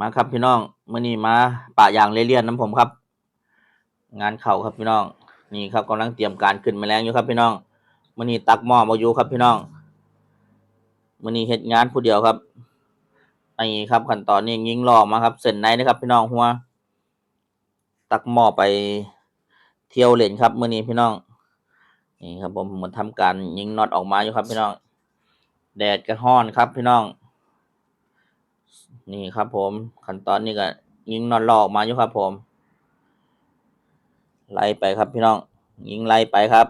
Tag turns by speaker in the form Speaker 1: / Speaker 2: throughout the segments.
Speaker 1: มาครับพี่น้องเมื่อนี้มาปะยางเลี่ยนน้ำผมครับ งานเข่าครับพี่น้อง นี่ครับกำลังเตรียมการขึ้นแมลงอยู่ครับพี่น้องเมื่อนี้ตักหม้อมาอยู่ครับพี่น้องเมื่อนี้เฮ็ดงานผู้เดียวครับนี่ครับขั้นตอนนี้ยิงล่อมาครับ เส้นในนะครับ พี่น้องหัว ตักหม้อไปเที่ยวเล่นครับเมื่อนี้พี่น้องนี่ครับผมเหมือนทำการยิงน็อตออกมาอยู่ครับพี่น้อง แดดก็ร้อนครับพี่น้อง นี่ครับผมขั้นตอนนี้ก็ยิงนอตลอกมาอยู่ครับผมไล่ไปครับพี่น้อง ยิงไล่ไปครับ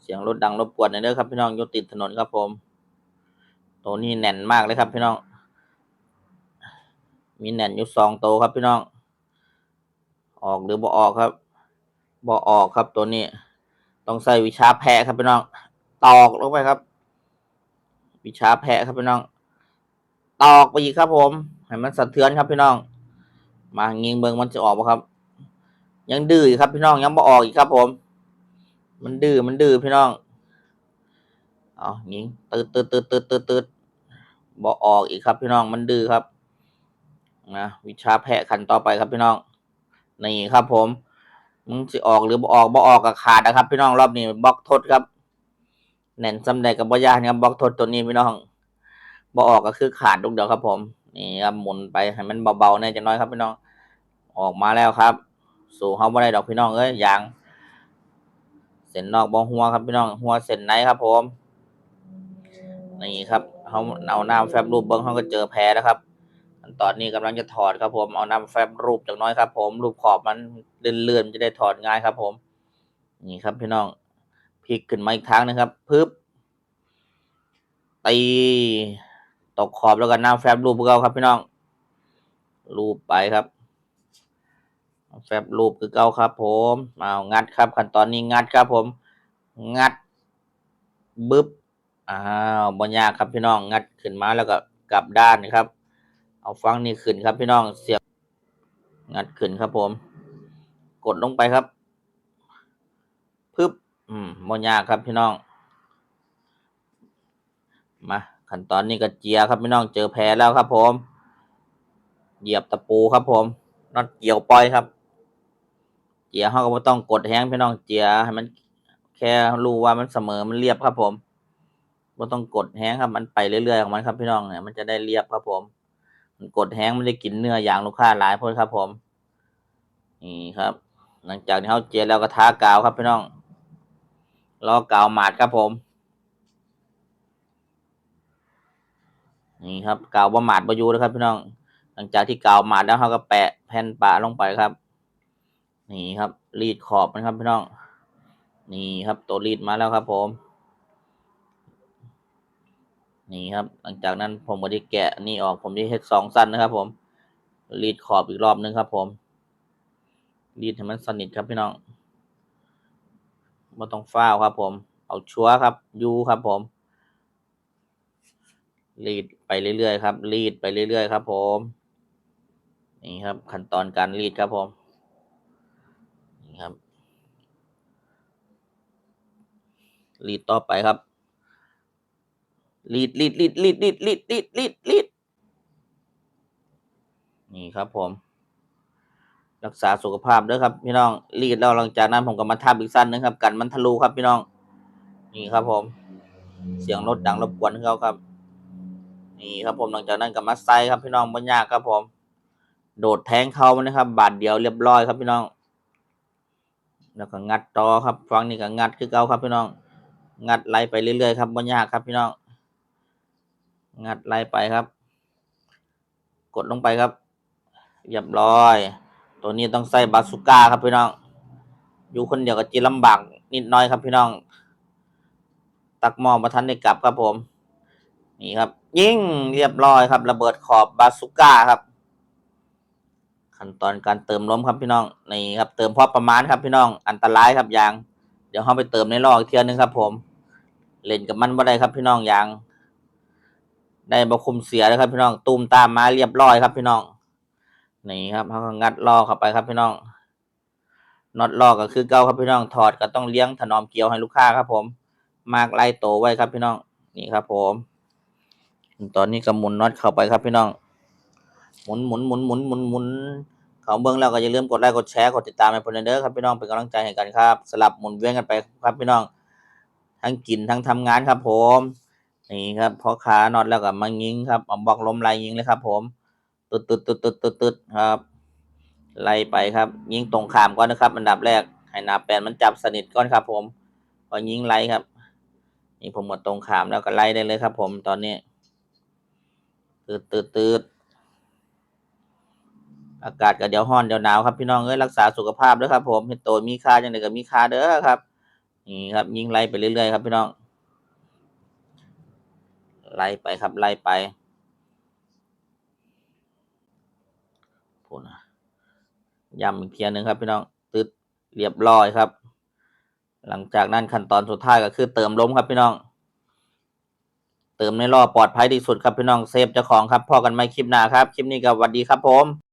Speaker 1: เสียงรถดังรบกวนหน่อยเด้อครับพี่น้องอยู่ติดถนนครับผมตัวนี้แน่นมากเลยครับพี่น้อง มีแน่นอยู่สองตัวครับพี่น้อง ออกหรือบ่ออกครับบ่ออกครับตัวนี้ ต้องใส่วิชาแพะครับพี่น้อง ตอกลงไปครับ วิชาแพะครับพี่น้อง ตอกไปอีกครับผมให้มันสะเทือนครับพี่น้อง มายิงเบิงมันจะออกปะครับ ยังดื้อครับพี่น้องยังบ่ออกอีกครับผม มันดื้อมันดื้อพี่น้องเอายิงตืดตืดตืดตืดตืดตืดบ่ออกอีกครับพี่น้องมันดื้อครับนะวิชาแพะขันต่อไปครับพี่น้องนี่ครับผมมึงจะออกหรือบ่ออกบ่ออกกับขาดนะครับ พี่น้องรอบนี้บล็อกทดครับแน่นซ้ำใดกับบ่ยากนครับบล็อกทดตัวนี้พี่น้อง บ่ออกก็คือขาดลูกเดียวครับผม นี่ครับหมุนไปให้มันเบาๆหน่อยจังน้อยครับพี่น้อง ออกมาแล้วครับ สู่เขาบ่ได้ดอกพี่น้องเอ้ยยาง เส้นนอกบ่หัวครับพี่น้อง หัวเส้นในครับผมนี่ครับเขาเอาน้ำแฟบรูปเบิ้งเขาก็เจอแพ้แล้วครับตอนนี้กำลังจะถอดครับผมเอาน้ำแฟบรูปจากน้อยครับ ผมรูปขอบมันเลื่อนๆมันจะได้ถอดง่ายครับ ผม นี่ครับพี่น้องพลิกขึ้นมาอีกครั้งนะครับปึ๊บตี ตกขอบแล้วก็น้ำแฟบรูปพวกเราครับพี่น้อง รูปไปครับ แฟบรูปคือเก่าครับ ผมเอางัดครับขั้นตอนนี้งัดครับ ผม งัดบึ๊บอ้าวบนยากครับพี่น้อง งัดขึ้นมาแล้วก็กลับด้านนะครับ เอาฟังนี่ขึ้นครับพี่น้องเสียบงัดขึ้นครับ ผม กดลงไปครับปึ๊บอืมบนยากครับพี่น้อง มา ขั้นตอนนี้ก็เจียครับพี่น้องเจอแพ้แล้วครับ ผม เหยียบตะปูครับ ผมน็อตเกี่ยวปล่อยครับ เจียเขาก็ไม่ต้องกดแห้งพี่น้องเจียให้มันแค่รู้ว่ามันเสมอมันเรียบครับ ผมไม่ต้องกดแห้งครับ มันไปเรื่อยๆของมันครับ พี่น้องเนี่ยมันจะได้เรียบครับ ผม มันกดแห้งมันจะกินเนื้ออย่างลูกค้าหลายคนครับ ผม นี่ครับ หลังจากที่เขาเจียแล้วก็ทากาวครับพี่น้องรอกาวหมาดครับผม นี่ครับกาวบ่หมาดบ่อยู่นะครับพี่น้อง หลังจากที่กาวหมาดแล้วเขาก็แปะแผ่นปะลงไปครับ นี่ครับ รีดขอบนะครับพี่น้อง นี่ครับตัวรีดมาแล้วครับ ผม นี่ครับ หลังจากนั้นผมก็ได้แกะนี่ออก ผมได้เฮ็ดสองสั้นนะครับ ผม รีดขอบอีกรอบนึงครับ ผม รีดให้มันสนิทครับพี่น้องไม่ต้องฟ้าวครับ ผม เอาชัวครับยูครับผม รีดไปเรื่อยๆครับ รีดไปเรื่อยๆครับผมนี่ครับ ขั้นตอนการรีดครับผมนี่ครับ รีดต่อไปครับ รีดรีดรีดรีดรีดรีดรีดรีดรีดนี่ครับผม รักษาสุขภาพด้วยครับพี่น้องรีดแล้วหลังจากนั้นผมก็มาทาบอีกสั้นนึงครับ กันมันทะลุครับพี่น้อง นี่ครับผม เสียงรถดังรบกวนเขาครับ นี่ครับผมหลังจากนั้นก็มาใส่ครับพี่น้องบนยากครับผม โดดแทงเขามันนะครับ บาดเดียวเรียบร้อยครับพี่น้อง แล้วก็งัดต่อครับฟังนี่ก็งัดคือเก่าครับพี่น้อง งัดไล่ไปเรื่อยๆครับบนยากครับพี่น้อง งัดไล่ไปครับ กดลงไปครับเรียบร้อย ตัวนี้ต้องใส่บาสุก้าครับพี่น้อง อยู่คนเดียวก็จีลำบากนิดน้อยครับพี่น้อง ตักหม้อมาทันได้กลับครับผม นี่ครับ ยิงเรียบร้อยครับ ระเบิดขอบบาสุก้าครับ ขั้นตอนการเติมล้มครับพี่น้องนี่ครับ เติมพอประมาณครับพี่น้องอันตรายครับยาง เดี๋ยวเขาไปเติมในรอบอีกเทียนึงครับ ผมเล่นกับมันบ่ได้ครับพี่น้องยาง ได้บคุมเสียเลยครับ พี่น้องตูมตามมาเรียบร้อยครับ พี่น้องนี่ครับเขาก็งัดลอเข้าไปครับพี่น้องน็อตลอก็คือเก่าครับพี่น้องถอดก็ต้องเลี้ยงถนอมเกลียวให้ลูกค้าครับ ผม มากไล่โตไว้ครับพี่น้องนี่ครับ ผม ตอนนี้ก็หมุนน็อตเข้าไปครับพี่น้อง หมุนหมุนหมุนหมุนหมุนหมุนเขาเบิ้องแล้วก็อย่าลืมกดไลค์กดแชร์กดติดตามให้เพิ่นเด้อครับพี่น้องเป็นกำลังใจให้กันครับ สลับหมุนเวียนกันไปครับพี่น้อง ทั้งกินทั้งทำงานครับ ผมนี่ครับพอขาน็อดแล้วก็มายิงครับเอาบอกลมไล่ยิงเลยครับ ผมตึดตึดตึดตึดตึดตึดครับไล่ไปครับ ยิงตรงขามก่อนนะครับ อันดับแรกให้หนาแปนมันจับสนิทก่อนครับ ผมพอยิงไล่ครับนี่ผมกดตรงขามแล้วก็ไล่ได้เลยครับ ผมตอนนี้ ตืดตืดตืดอากาศก็เดี๋ยวร้อนเดี๋ยวหนาวครับพี่น้องเอ้ยรักษาสุขภาพด้วยครับ ผมเห็นโตมีค่าจังไดก็มีค่าเด้อครับ นี่ครับ ยิงไล่ไปเรื่อยๆครับพี่น้องไล่ไปครับไล่ไปพูนะย้ำอีกเพียงหนึ่งครับพี่น้องตึดเรียบร้อยครับ หลังจากนั้นขั้นตอนสุดท้ายก็คือเติมลมครับพี่น้อง เติมในรอบปลอดภัยที่สุดครับพี่น้องเซฟเจ้าของครับพอกันไม่คลิปหน้าครับ คลิปนี้ก็สวัสดีครับผม